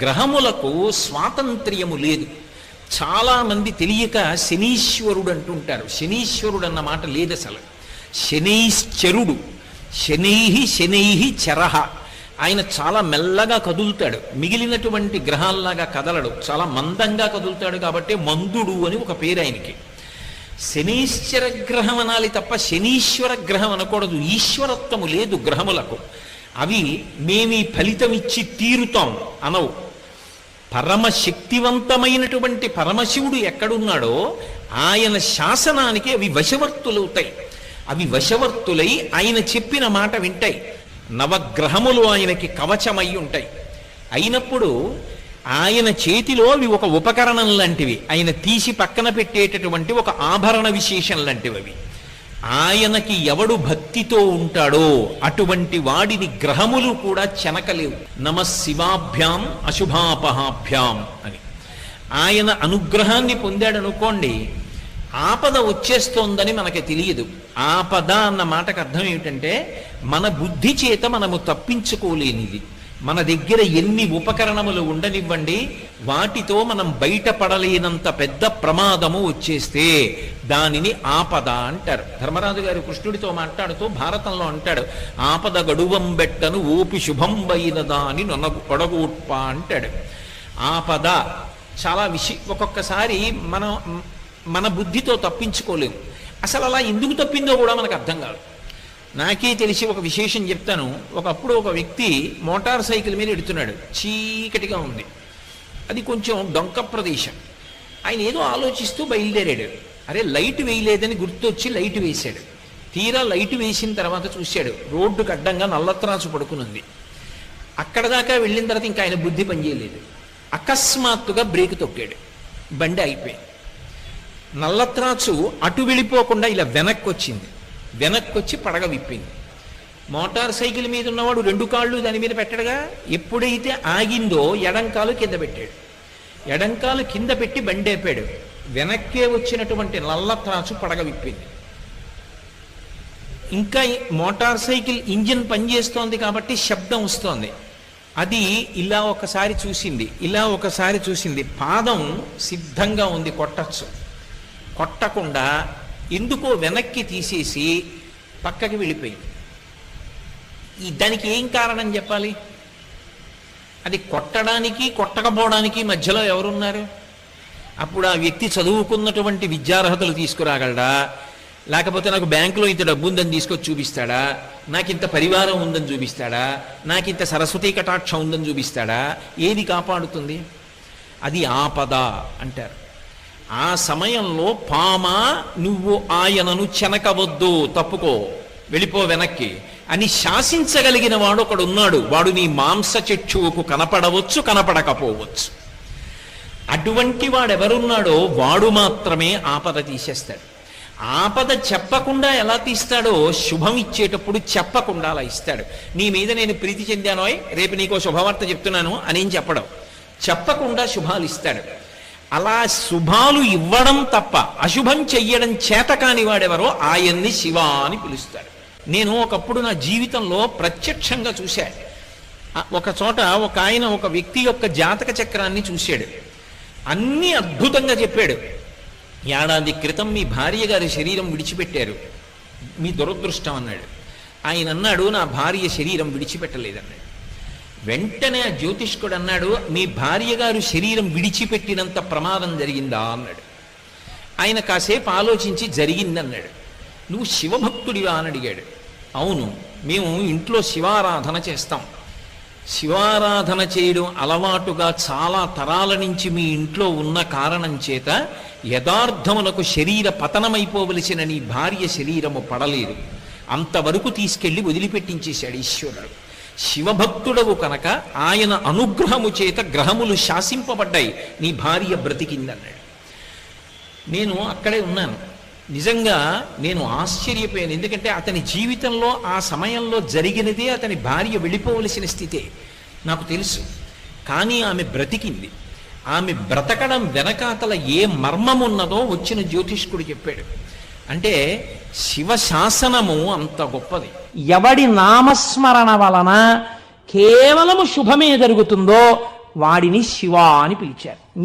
గ్రహములకు స్వాతంత్ర్యము లేదు. చాలా మంది తెలియక శనీశ్వరుడు అంటుంటారు శనీశ్వరుడు అన్న మాట లేదు అసలు శనైశ్చరుడు. శనై శనై చరహ ఆయన చాలా మెల్లగా కదులుతాడు. మిగిలినటువంటి గ్రహాల్లాగా కదలడు. చాలా మందంగా కదులుతాడు కాబట్టి మందుడు అని ఒక పేరు ఆయనకి. శనీశ్వర గ్రహం అనాలి తప్ప శనీశ్వర గ్రహం అనకూడదు. ఈశ్వరత్వము లేదు గ్రహములకు. అవి మేమీ ఫలితం ఇచ్చి తీరుతాం అనవు. పరమశక్తివంతమైనటువంటి పరమశివుడు ఎక్కడున్నాడో ఆయన శాసనానికి అవి వశవర్తులవుతాయి. అవి వశవర్తులై ఆయన చెప్పిన మాట వింటాయి. నవగ్రహములు ఆయనకి కవచమై ఉంటాయి. అయినప్పుడు ఆయన చేతిలో అవి ఒక ఉపకరణం లాంటివి. ఆయన తీసి పక్కన పెట్టేటటువంటి ఒక ఆభరణ విశేషం లాంటివి అవి. ఆయనకి ఎవడు భక్తితో ఉంటాడో అటువంటి వాడిని గ్రహములు కూడా చెనకలేవు. నమ శివాభ్యాం అశుభాపహాభ్యాం అని. ఆయన అనుగ్రహాన్ని పొందాడనుకోండి ఆపద వచ్చేస్తోందని మనకి తెలియదు. ఆపద అన్న మాటకు అర్థం ఏమిటంటే మన బుద్ధి చేత మనము తప్పించుకోలేనిది. మన దగ్గర ఎన్ని ఉపకరణములు ఉండనివ్వండి వాటితో మనం బయటపడలేనంత పెద్ద ప్రమాదము వచ్చేస్తే దానిని ఆపద అంటారు. ధర్మరాజు గారు కృష్ణుడితో మాట్లాడుతూ భారతంలో అంటాడు ఆపద గడువం బెట్టను ఓపి శుభంబైనదా దాని నొనగు పొడగూట్ప అంటాడు. ఆపద చాలా విషి ఒక్కొక్కసారి మనం మన బుద్ధితో తప్పించుకోలేము. అసలు అలా ఎందుకు తప్పిందో కూడా మనకు అర్థం కాదు. నాకే తెలిసి ఒక విశేషం చెప్తాను. ఒకప్పుడు ఒక వ్యక్తి మోటార్ సైకిల్ మీద ఎడుతున్నాడు. చీకటిగా ఉంది. అది కొంచెం డొంక ప్రదేశం. ఆయన ఏదో ఆలోచిస్తూ బయలుదేరాడు. అరే లైట్ వేయలేదని గుర్తొచ్చి లైట్ వేశాడు. తీరా లైట్ వేసిన తర్వాత చూశాడు. రోడ్డుకు అడ్డంగా నల్లత్రాసు పడుకునుంది. అక్కడ దాకా వెళ్ళిన తర్వాత ఇంకా ఆయన బుద్ధి పనిచేయలేదు అకస్మాత్తుగా బ్రేక్ తొక్కాడు. బండి అయిపోయింది నల్లత్రాచు అటు వెళ్ళిపోకుండా ఇలా వెనక్కి వచ్చింది వెనక్కి వచ్చి పడగ విప్పింది. మోటార్ సైకిల్ మీద ఉన్నవాడు రెండు కాళ్ళు దాని మీద పెట్టడగా? ఎప్పుడైతే ఆగిందో ఎడంకాలు కింద పెట్టాడు. ఎడంకాలు కింద పెట్టి బండేపాడు వెనక్కే వచ్చినటువంటి నల్లత్రాచు పడగ విప్పింది. ఇంకా మోటార్ సైకిల్ ఇంజిన్ పనిచేస్తోంది కాబట్టి శబ్దం వస్తోంది. అది ఇలా ఒకసారి చూసింది. ఇలా ఒకసారి చూసింది. పాదం సిద్ధంగా ఉంది కొట్టచ్చు. కొట్టకుండా ఎందుకో వెనక్కి తీసేసి పక్కకి వెళ్ళిపోయింది. ఈ దానికి ఏం కారణం చెప్పాలి? అది కొట్టడానికి కొట్టకపోవడానికి మధ్యలో ఎవరున్నారు? అప్పుడు ఆ వ్యక్తి చదువుకున్నటువంటి విద్యార్హతలు తీసుకురాగలడా? లేకపోతే నాకు బ్యాంకులో ఇంత డబ్బు ఉందని తీసుకొచ్చి చూపిస్తాడా? నాకు ఇంత పరివారం ఉందని చూపిస్తాడా? నాకు ఇంత సరస్వతీ కటాక్షం ఉందని చూపిస్తాడా? ఏది కాపాడుతుంది? అది ఆపద అంటారు. ఆ సమయంలో పామ నువ్వు ఆయనను చెనకవద్దు తప్పుకో వెళ్ళిపో వెనక్కి అని శాసించగలిగిన వాడు ఒకడు ఉన్నాడు వాడు నీ మాంస చక్షువుకు కనపడవచ్చు కనపడకపోవచ్చు. అటువంటి వాడెవరున్నాడో వాడు మాత్రమే ఆపద తీసేస్తాడు. ఆపద చెప్పకుండా ఎలా తీస్తాడో శుభం ఇచ్చేటప్పుడు చెప్పకుండా అలా ఇస్తాడు. నీ మీద నేను ప్రీతి చెందానోయ్ రేపు నీకో శుభవార్త చెప్తున్నాను అనేం చెప్పడం. చెప్పకుండా శుభాలు ఇస్తాడు. అలా శుభాలు ఇవ్వడం తప్ప అశుభం చెయ్యడం చేత కాని వాడెవరో ఆయన్ని శివ అని పిలుస్తాడు నేను ఒకప్పుడు నా జీవితంలో ప్రత్యక్షంగా చూశాను ఒక చోట ఒక ఆయన ఒక వ్యక్తి యొక్క జాతక చక్రాన్ని చూశాడు. అన్నీ అద్భుతంగా చెప్పాడు. ఏడాది క్రితం మీ భార్య గారి శరీరం విడిచిపెట్టారు. మీ దురదృష్టం అన్నాడు. ఆయన అన్నాడు నా భార్య శరీరం విడిచిపెట్టలేదన్నాడు. వెంటనే ఆ జ్యోతిష్కుడు అన్నాడు మీ భార్య గారు శరీరం విడిచిపెట్టినంత ప్రమాదం జరిగిందా? అన్నాడు. ఆయన కాసేపు ఆలోచించి జరిగిందన్నాడు నువ్వు శివభక్తుడివా? అని అడిగాడు. అవును మేము ఇంట్లో శివారాధన చేస్తాం. శివారాధన చేయడం అలవాటుగా చాలా తరాల నుంచి మీ ఇంట్లో ఉన్న కారణం చేత యథార్థమునకు శరీర పతనమైపోవలసిన నీ భార్య శరీరము పడలేదు. అంతవరకు తీసుకెళ్ళి వదిలిపెట్టించేశాడు ఈశ్వరుడు. శివభక్తుడవు కనుక ఆయన అనుగ్రహము చేత గ్రహములు శాసింపబడ్డాయి. నీ భార్య బ్రతికిందన్నాడు. నేను అక్కడే ఉన్నాను. నిజంగా నేను ఆశ్చర్యపోయాను. ఎందుకంటే అతని జీవితంలో ఆ సమయంలో జరిగినదే అతని భార్య వెళ్ళిపోవలసిన స్థితే. నాకు తెలుసు. కానీ ఆమె బ్రతికింది. ఆమె బ్రతకడం వెనకాతల ఏ మర్మం ఉన్నదో వచ్చిన జ్యోతిష్కుడు చెప్పాడు. అంటే శివ శాసనము అంత గొప్పది. ఎవడి నామస్మరణ వలన కేవలము శుభమే జరుగుతుందో వాడిని శివ అని పిలిచారు.